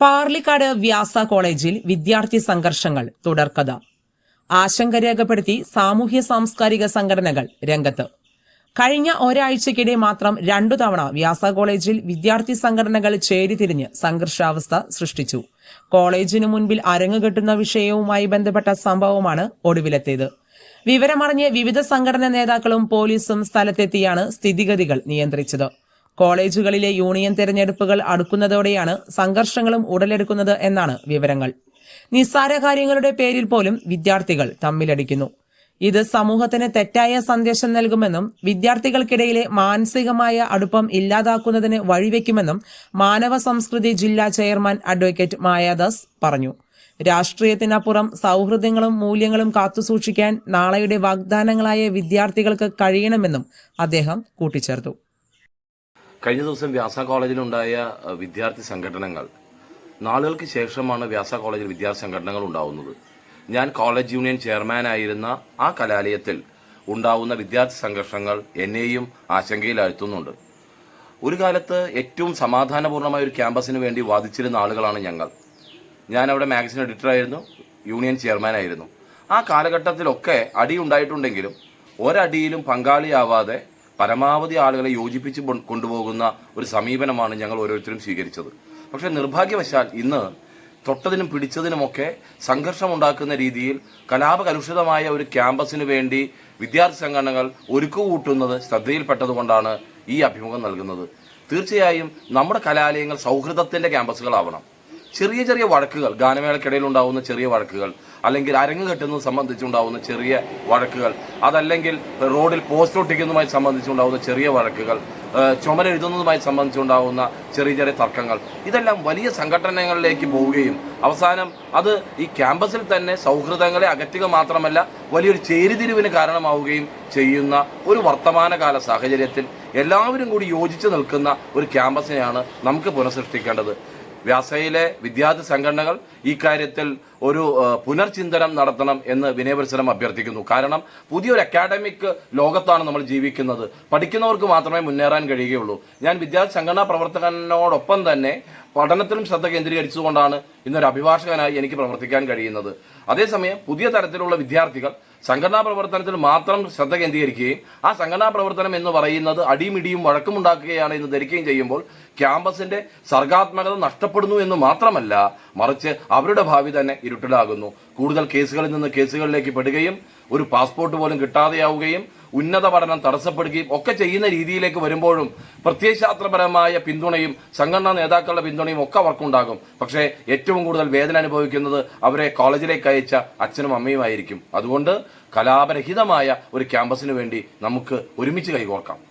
പാർലിക്കാട് വ്യാസ കോളേജിൽ വിദ്യാർത്ഥി സംഘർഷങ്ങൾ തുടർക്കഥ. ആശങ്ക രേഖപ്പെടുത്തി സാമൂഹ്യ സാംസ്കാരിക സംഘടനകൾ രംഗത്ത്. കഴിഞ്ഞ ഒരാഴ്ചക്കിടെ മാത്രം രണ്ടു തവണ വ്യാസ കോളേജിൽ വിദ്യാർത്ഥി സംഘടനകൾ ചേരിതിരിഞ്ഞ് സംഘർഷാവസ്ഥ സൃഷ്ടിച്ചു. കോളേജിനു മുൻപിൽ അരങ്ങുകെട്ടുന്ന വിഷയവുമായി ബന്ധപ്പെട്ട സംഭവമാണ് ഒടുവിലെത്തിയത് വിവരമറിഞ്ഞ് വിവിധ സംഘടനാ നേതാക്കളും പോലീസും സ്ഥലത്തെത്തിയാണ് സ്ഥിതിഗതികൾ നിയന്ത്രിച്ചത്. കോളേജുകളിലെ യൂണിയൻ തെരഞ്ഞെടുപ്പുകൾ അടുക്കുന്നതോടെയാണ് സംഘർഷങ്ങളും ഉടലെടുക്കുന്നത് എന്നാണ് വിവരങ്ങൾ. നിസ്സാര കാര്യങ്ങളുടെ പേരിൽ പോലും വിദ്യാർത്ഥികൾ തമ്മിലടിക്കുന്നു. ഇത് സമൂഹത്തിന് തെറ്റായ സന്ദേശം നൽകുമെന്നും വിദ്യാർത്ഥികൾക്കിടയിലെ മാനസികമായ അടുപ്പം ഇല്ലാതാക്കുന്നതിന് വഴിവെക്കുമെന്നും മാനവ സംസ്കൃതി ജില്ലാ ചെയർമാൻ അഡ്വക്കേറ്റ് മായാദാസ് പറഞ്ഞു. രാഷ്ട്രീയത്തിനപ്പുറം സൗഹൃദങ്ങളും മൂല്യങ്ങളും കാത്തുസൂക്ഷിക്കാൻ നാളെയുടെ വാഗ്ദാനങ്ങളായ വിദ്യാർത്ഥികൾക്ക് കഴിയണമെന്നും അദ്ദേഹം കൂട്ടിച്ചേർത്തു. കഴിഞ്ഞ ദിവസം വ്യാസ കോളേജിലുണ്ടായ വിദ്യാർത്ഥി സംഘടനകൾ. നാളുകൾക്ക് ശേഷമാണ് വ്യാസ കോളേജിൽ വിദ്യാർത്ഥി സംഘടനകൾ ഉണ്ടാവുന്നത്. ഞാൻ കോളേജ് യൂണിയൻ ചെയർമാനായിരുന്ന ആ കലാലയത്തിൽ ഉണ്ടാവുന്ന വിദ്യാർത്ഥി സംഘർഷങ്ങൾ എന്നെയും ആശങ്കയിലാഴ്ത്തുന്നുണ്ട്. ഒരു കാലത്ത് ഏറ്റവും സമാധാനപൂർണമായ ഒരു ക്യാമ്പസിന് വേണ്ടി വാദിച്ചിരുന്ന ആളുകളാണ് ഞങ്ങൾ. ഞാൻ അവിടെ മാഗസിൻ എഡിറ്ററായിരുന്നു യൂണിയൻ ചെയർമാനായിരുന്നു ആ കാലഘട്ടത്തിലൊക്കെ അടി ഉണ്ടായിട്ടുണ്ടെങ്കിലും ഒരടിയിലും പങ്കാളിയാവാതെ പരമാവധി ആളുകളെ യോജിപ്പിച്ച് കൊണ്ടുപോകുന്ന ഒരു സമീപനമാണ് ഞങ്ങൾ ഓരോരുത്തരും സ്വീകരിച്ചത്. പക്ഷേ നിർഭാഗ്യവശാൽ ഇന്ന് തൊട്ടതിനും പിടിച്ചതിനുമൊക്കെ സംഘർഷമുണ്ടാക്കുന്ന രീതിയിൽ കലാപകലുഷിതമായ ഒരു ക്യാമ്പസിന് വേണ്ടി വിദ്യാർത്ഥി സംഘടനകൾ ഒരുക്കുകൂട്ടുന്നത് ശ്രദ്ധയിൽപ്പെട്ടതുകൊണ്ടാണ് ഈ അഭിമുഖം നൽകുന്നത്. തീർച്ചയായും നമ്മുടെ കലാലയങ്ങൾ സൗഹൃദത്തിന്റെ ക്യാമ്പസുകളാവണം. ചെറിയ ചെറിയ വഴക്കുകൾ ഗാനമേളക്കിടയിൽ ഉണ്ടാവുന്ന ചെറിയ വഴക്കുകൾ അല്ലെങ്കിൽ അരങ്ങ് കെട്ടുന്നത് സംബന്ധിച്ചുണ്ടാവുന്ന ചെറിയ വഴക്കുകൾ അതല്ലെങ്കിൽ റോഡിൽ പോസ്റ്റ് ഒട്ടിക്കുന്നതുമായി സംബന്ധിച്ചുണ്ടാവുന്ന ചെറിയ വഴക്കുകൾ ചുമരെഴുതുന്നതുമായി സംബന്ധിച്ചുണ്ടാവുന്ന ചെറിയ ചെറിയ തർക്കങ്ങൾ. ഇതെല്ലാം വലിയ സംഘടനകളിലേക്ക് പോവുകയും അവസാനം അത് ഈ ക്യാമ്പസിൽ തന്നെ സൗഹൃദങ്ങളെ അകറ്റുക മാത്രമല്ല വലിയൊരു ചേരിതിരിവിന് കാരണമാവുകയും ചെയ്യുന്ന ഒരു വർത്തമാനകാല സാഹചര്യത്തിൽ എല്ലാവരും കൂടി യോജിച്ച് നിൽക്കുന്ന ഒരു ക്യാമ്പസിനെയാണ് നമുക്ക് പുനഃസൃഷ്ടിക്കേണ്ടത്. വ്യാസയിലെ വിദ്യാർത്ഥി സംഘടനകൾ ഈ കാര്യത്തിൽ ഒരു പുനർചിന്തനം നടത്തണം എന്ന് വിനയപരിസരം അഭ്യർത്ഥിക്കുന്നു. കാരണം പുതിയൊരു അക്കാഡമിക് ലോകത്താണ് നമ്മൾ ജീവിക്കുന്നത്. പഠിക്കുന്നവർക്ക് മാത്രമേ മുന്നേറാൻ കഴിയുകയുള്ളൂ. ഞാൻ വിദ്യാർത്ഥി സംഘടനാ പ്രവർത്തകനോടൊപ്പം തന്നെ പഠനത്തിലും ശ്രദ്ധ കേന്ദ്രീകരിച്ചുകൊണ്ടാണ് ഇന്നൊരു അഭിഭാഷകനായി എനിക്ക് പ്രവർത്തിക്കാൻ കഴിയുന്നത്. അതേസമയം പുതിയ തരത്തിലുള്ള വിദ്യാർത്ഥികൾ സംഘടനാ പ്രവർത്തനത്തിൽ മാത്രം ശ്രദ്ധ കേന്ദ്രീകരിക്കുകയും ആ സംഘടനാ പ്രവർത്തനം എന്ന് പറയുന്നത് അടിമിടിയും വഴക്കമുണ്ടാക്കുകയാണ് എന്ന് ധരിക്കുകയും ചെയ്യുമ്പോൾ ക്യാമ്പസിന്റെ സർഗാത്മകത നഷ്ടപ്പെടുന്നു എന്ന് മാത്രമല്ല മറിച്ച് അവരുടെ ഭാവി തന്നെ ഇരുട്ടിലാകുന്നു. കൂടുതൽ കേസുകളിൽ നിന്ന് കേസുകളിലേക്ക് പെടുകയും ഒരു പാസ്പോർട്ട് പോലും കിട്ടാതെയാവുകയും ഉന്നത പഠനം തടസ്സപ്പെടുകയും ഒക്കെ ചെയ്യുന്ന രീതിയിലേക്ക് വരുമ്പോഴും പ്രത്യയശാസ്ത്രപരമായ പിന്തുണയും സംഘടനാ നേതാക്കളുടെ പിന്തുണയും ഒക്കെ അവർക്കുണ്ടാകും. പക്ഷേ ഏറ്റവും കൂടുതൽ വേദന അനുഭവിക്കുന്നത് അവരെ കോളേജിലേക്ക് അയച്ച അച്ഛനും അമ്മയുമായിരിക്കും. അതുകൊണ്ട് കലാപരഹിതമായ ഒരു ക്യാമ്പസിന് വേണ്ടി നമുക്ക് ഒരുമിച്ച് കൈകോർക്കാം.